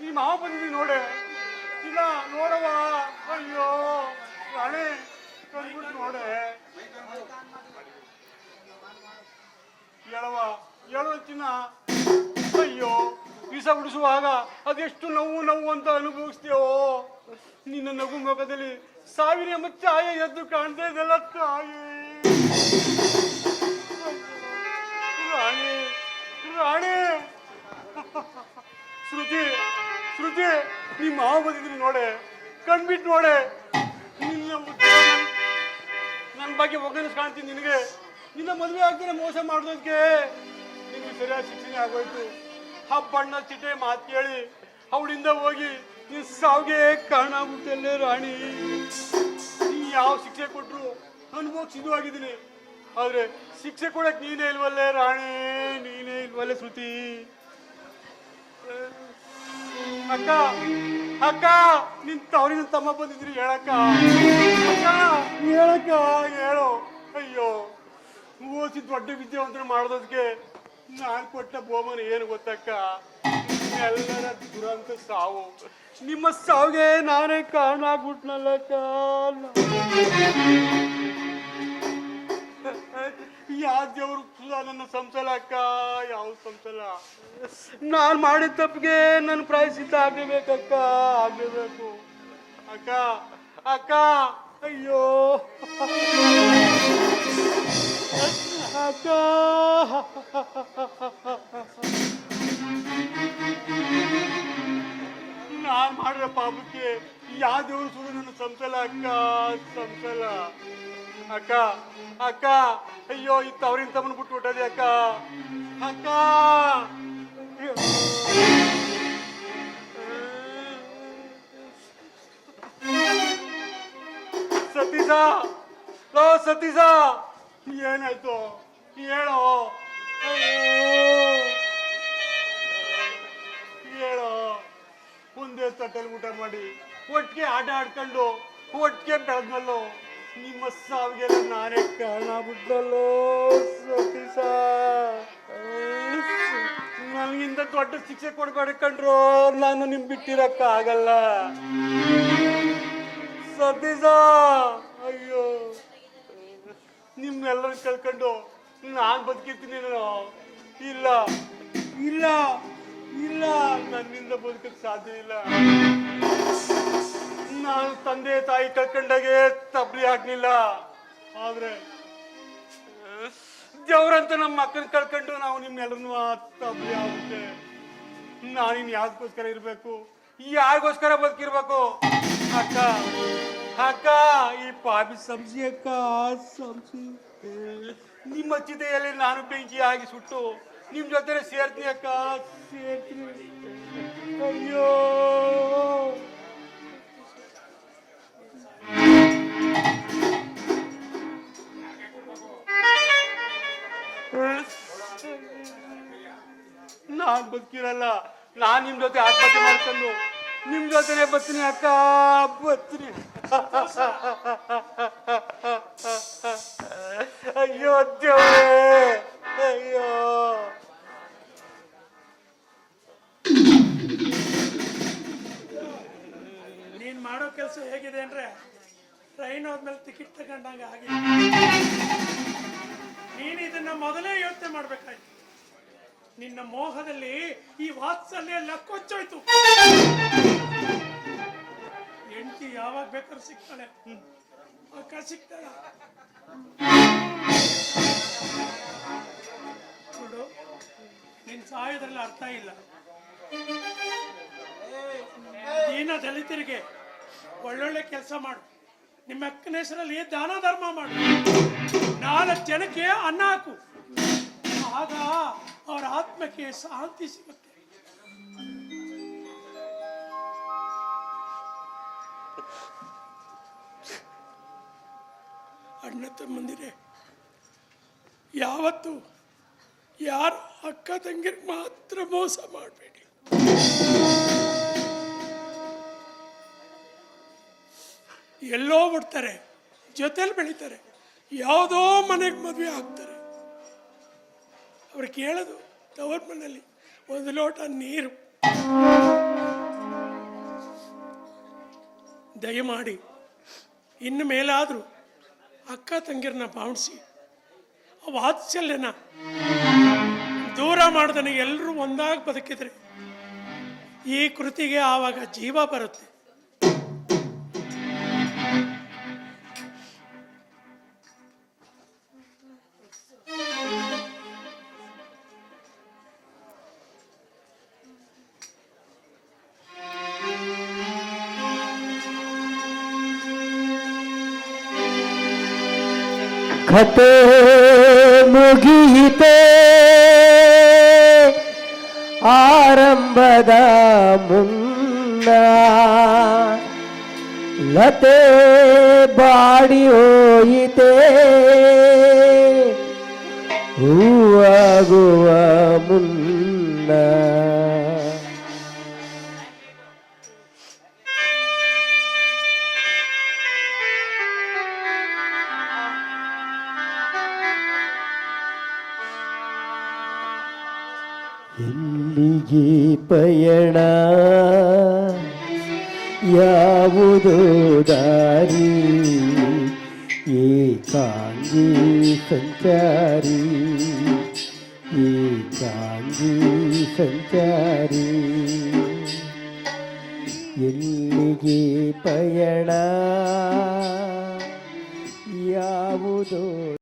ಈ ಮಾವ ಬಂದಿದ್ದೀನಿ ನೋಡೆ. ಇಲ್ಲ ನೋಡವ್ವ ಅಯ್ಯೋ ರಾಣಿ ಬಂದ್ಬಿಟ್ಟು ನೋಡೆ ಹೇಳವ ಹೇಳೋ ಚಿನ್ನ ವಿಷ ಉಡಿಸುವಾಗ ಅದೆಷ್ಟು ನೋವು ನೋವು ಅಂತ ಅನುಭವಿಸ್ತೀವೋ ನಿನ್ನ ನಗು ಮುಖದಲ್ಲಿ ಸಾವಿರ ಮತ್ತೆ ಆಯ ಎದ್ದು ಕಾಣ್ತಾ ಇದೆಲ್ಲ ತಾಯಿ ರಾಣಿ ರಾಣಿ. ಶ್ರುತಿ ಶ್ರುತಿ, ನಿಮ್ಮ ಮಾವ ಬಂದಿದ್ರಿ ನೋಡೆ. ಕಣ್ಬಿಟ್ಟು ನೋಡೆ. ನಿನ್ನ ನನ್ನ ಬಗ್ಗೆ ಒಗ್ಗರಿಸ್ ಕಾಣ್ತೀನಿ ನಿನಗೆ. ನಿನ್ನ ಮದುವೆ ಆಗ್ತಾರೆ ಮೋಸ ಮಾಡೋದಕ್ಕೆ ನಿಮಗೆ ಸರಿಯಾದ ಶಿಕ್ಷಣ ಆಗೋಯ್ತು. ಹಬ್ಬಣ್ಣ ಚಿಟ್ಟೆ ಮಾತು ಕೇಳಿ, ಅವಳಿಂದ ಹೋಗಿ ನೀನ್ ಸಾವಿಗೆ ಕಾರಣ ಆಗ್ಬಿಟ್ಟಲ್ಲೇ ರಾಣಿ. ನೀ ಯಾವ ಶಿಕ್ಷೆ ಕೊಟ್ರು? ಅನುಭವಕ್ಕೆ ಸಿದ್ಧವಾಗಿದ್ದೀನಿ ಆದ್ರೆ ಶಿಕ್ಷೆ ಕೊಡಕ್ ನೀನೇ ಇಲ್ವಲ್ಲೇ ರಾಣಿ, ನೀನೇ ಇಲ್ವಲ್ಲೇ ಶ್ರುತಿ. ಅಕ್ಕ ಅಕ್ಕ, ನಿನ್ ತವರಿನ ತಮ್ಮ ಬಂದಿದ್ರಿ ಹೇಳಕ್ಕ. ಅಕ್ಕ, ಹೇಳಕ್ಕ, ಹೇಳೋ. ಅಯ್ಯೋ ಓದಿಸಿ ದೊಡ್ಡ ವಿದ್ಯಾವಂತರು ಮಾಡೋದಕ್ಕೆ ನಾನು ಕೊಟ್ಟ ಬೋಮನ್ ಏನು ಗೊತ್ತಕ್ಕ? ಎಲ್ಲರ ದುರಂತ ಸಾವು. ನಿಮ್ಮ ಸಾವಿಗೆ ನಾನೇ ಕಾರಣ ಆಗ್ಬಿಟ್ನಲ್ಲಕ್ಕ. ಯಾವ ನನ್ನ ಸಂಸಲ ಅಕ್ಕ? ಯಾವ ಸಂಸಲ? ನಾನ್ ಮಾಡಿದ ತಪ್ಪಿಗೆ ನನ್ನ ಪ್ರಾಯಶ್ಚಿತ್ತ ಆಗಬೇಕಕ್ಕ ಆಗಬೇಕು ಅಕ್ಕ ಅಕ್ಕ, ಅಯ್ಯೋ. ನಾನ್ ಮಾಡಿದ ಪಾಪಕ್ಕೆ. ಯಾವ ದೇವ್ರು ಸುಳ್ಳು ನನ್ನ ಸಂಸಲ ಅಕ್ಕ ಸಂಸಲ ಅಕ್ಕ ಅಕ್ಕ, ಅಯ್ಯೋ, ಈ ತವರಿನ ತಮ್ಮನ ಬಿಟ್ಟು ಹೊಟ್ಟದೆ ಅಕ್ಕ? ಅಕ್ಕ. ಸತೀಶ! ಲೋ ಸತೀಶ! ಏನಾಯ್ತು ಹೇಳೋ. ಹೇಳೋ ಒಂದೇ ತಟ್ಟಲ್ಲಿ ಊಟ ಮಾಡಿ, ಒಟ್ಟಿಗೆ ಆಟ ಆಡ್ಕೊಂಡು, ಒಟ್ಟಿಗೆ ಬೆಳೆದ್ನಲ್ಲೋ, ನಿಮ್ಮ ಸಾವಿಗೆಲ್ಲ ನಾನೇ ಕಾರಣ ಬಿಟ್ಟಲ್ಲೋ ಸತೀಶ. ನನಗಿಂತ ದೊಡ್ಡ ಶಿಕ್ಷೆ ಕೊಡ್ಬೇಡ ಕಂಡ್ರು ನಾನು ನಿಮ್ ಬಿಟ್ಟಿರಕ್ಕ ಆಗಲ್ಲ ಸತೀಶ. ಕಳ್ಕೊಂಡು ನಾನು ಬದುಕಿರ್ತೀನಿ ನಾನು. ಇಲ್ಲ ಇಲ್ಲ ಇಲ್ಲ, ನನ್ನಿಂದ ಬದುಕಕ್ಕೆ ಸಾಧ್ಯ ಇಲ್ಲ. ನಾನು ತಂದೆ ತಾಯಿ ಕಳ್ಕೊಂಡಾಗೆ ತಬ್ಲಿ ಆಗ್ಲಿಲ್ಲ. ಆದ್ರೆ, ದೇವ್ರಂತ ನಮ್ಮ ಮಕ್ಕಳನ್ನ ಕಳ್ಕೊಂಡು ನಾವು ನಿಮ್ಮೆಲ್ಲರನ್ನು ತಬ್ಲಿ ಆಗುತ್ತೆ. ನಾನಿನ್ ಯಾವ್ದಕ್ಕೋಸ್ಕರ ಇರ್ಬೇಕು? ಯಾರಿಗೋಸ್ಕರ ಬದುಕಿರ್ಬೇಕು? ಅಕ್ಕ. ಅಕ್ಕ ಈ ಪಾಪಿ ಸಂಸಿ ಅಕ್ಕ ಸಂಸಿ ನಿಮ್ಮ ಚಿತೆಯಲ್ಲಿ ನಾನು ಬೆಂಕಿ ಆಗಿ ಸುಟ್ಟು ನಿಮ್ಮ ಜೊತೆ ಸೇರ್ತೀನಿ ಅಕ್ಕ, ಸೇರ್ತೀನಿ. ಅಯ್ಯೋ. ನಾನ್ ಬದುಕಿರಲ್ಲ, ನಾನ್ ನಿಮ್ ಜೊತೆ ಆತ್ಮಹತ್ಯೆ ಮಾಡ್ಕೊಂಡು ನಿಮ್ ಜೊತೆನೆ ಬರ್ತೀನಿ ಅಕ್ಕ, ಬರ್ತೀನಿ. ಅಯ್ಯೋ ಅಯ್ಯೋ. ನೀನ್ ಮಾಡೋ ಕೆಲಸ ಹೇಗಿದೆ ಅಂದ್ರೆ ಟ್ರೈನ್ ಹೋದ್ಮೇಲೆ ಟಿಕೆಟ್ ತಗೊಂಡಂಗ ಹಾಗೆ ನೀನು ಇದನ್ನ ಮೊದಲೇ ಯೋಚನೆ ಮಾಡ್ಬೇಕಾಯ್ತು. ನಿನ್ನ ಮೋಹದಲ್ಲಿ ಈ ವಾತ್ಸಲ್ಯ ಲಕ್ಕೊಚ್ಚೋಯ್ತು. ಕೊಚ್ಚೋಯ್ತು ಹೆಂಡತಿ ಯಾವಾಗ ಬೇಕಾದ್ರೂ ಸಿಗ್ತಾಳೆ. ಅಕ್ಕ ಸಿಗ್ತಾಳ. ನೋಡು, ನಿನ್ ಸಾಯೋದ್ರಲ್ಲಿ ಅರ್ಥ ಇಲ್ಲ. ನೀನ ದಲಿತರಿಗೆ ಒಳ್ಳೊಳ್ಳೆ ಕೆಲಸ ಮಾಡು. ನಿಮ್ಮ ಅಕ್ಕನ ಹೆಸರಲ್ಲಿ ದಾನ ಧರ್ಮ ಮಾಡು. ನಾಲ್ಕು ಜನಕ್ಕೆ ಅನ್ನ ಹಾಕು. ಆಗ ಅವರ ಆತ್ಮಕ್ಕೆ ಶಾಂತಿ ಸಿಗುತ್ತೆ. ಉನ್ನತ ಮಂದಿರೆ ಯಾವತ್ತು ಯಾರು ಅಕ್ಕ ತಂಗಿರ್ ಮಾತ್ರ ಮೋಸ ಮಾಡಬೇಡಿ. ಎಲ್ಲೋ ಬಿಡ್ತಾರೆ, ಜೊತೆಲಿ ಬೆಳೀತಾರೆ, ಯಾವುದೋ ಮನೆಗೆ ಮದುವೆ ಆಗ್ತಾರೆ. ಅವ್ರು ಕೇಳೋದು ತವರ್ ಮನೆಯಲ್ಲಿ ಒಂದು ಲೋಟ ನೀರು. ದಯಮಾಡಿ, ಇನ್ನು ಮೇಲಾದರೂ ಅಕ್ಕ ತಂಗಿರನ್ನ ಭಾವಿಸಿ ಆ ವಾತ್ಸಲ್ಯನ ದೂರ ಮಾಡ್ದನೆ ಎಲ್ಲರೂ ಒಂದಾಗಿ ಬದುಕಿದ್ರೆ ಈ ಕೃತಿಗೆ ಆವಾಗ ಜೀವ ಬರುತ್ತೆ. ಕತೆ ಮುಗಿಯಿತೆ. ಆರಂಭದ ಮುನ್ನ ಲತೆ ಬಾಡಿ ಹೋಯಿತೆ. ಹೂವಾಗುವ ಮುನ್ನ ಎಲ್ಲಿಗೆ ಪಯಣ? ಯಾವುದು ದಾರಿ? ಏಕಾಂಗಿ ಸಂಚಾರಿ? ಏಕಾಂಗಿ ಸಂಚಾರಿ?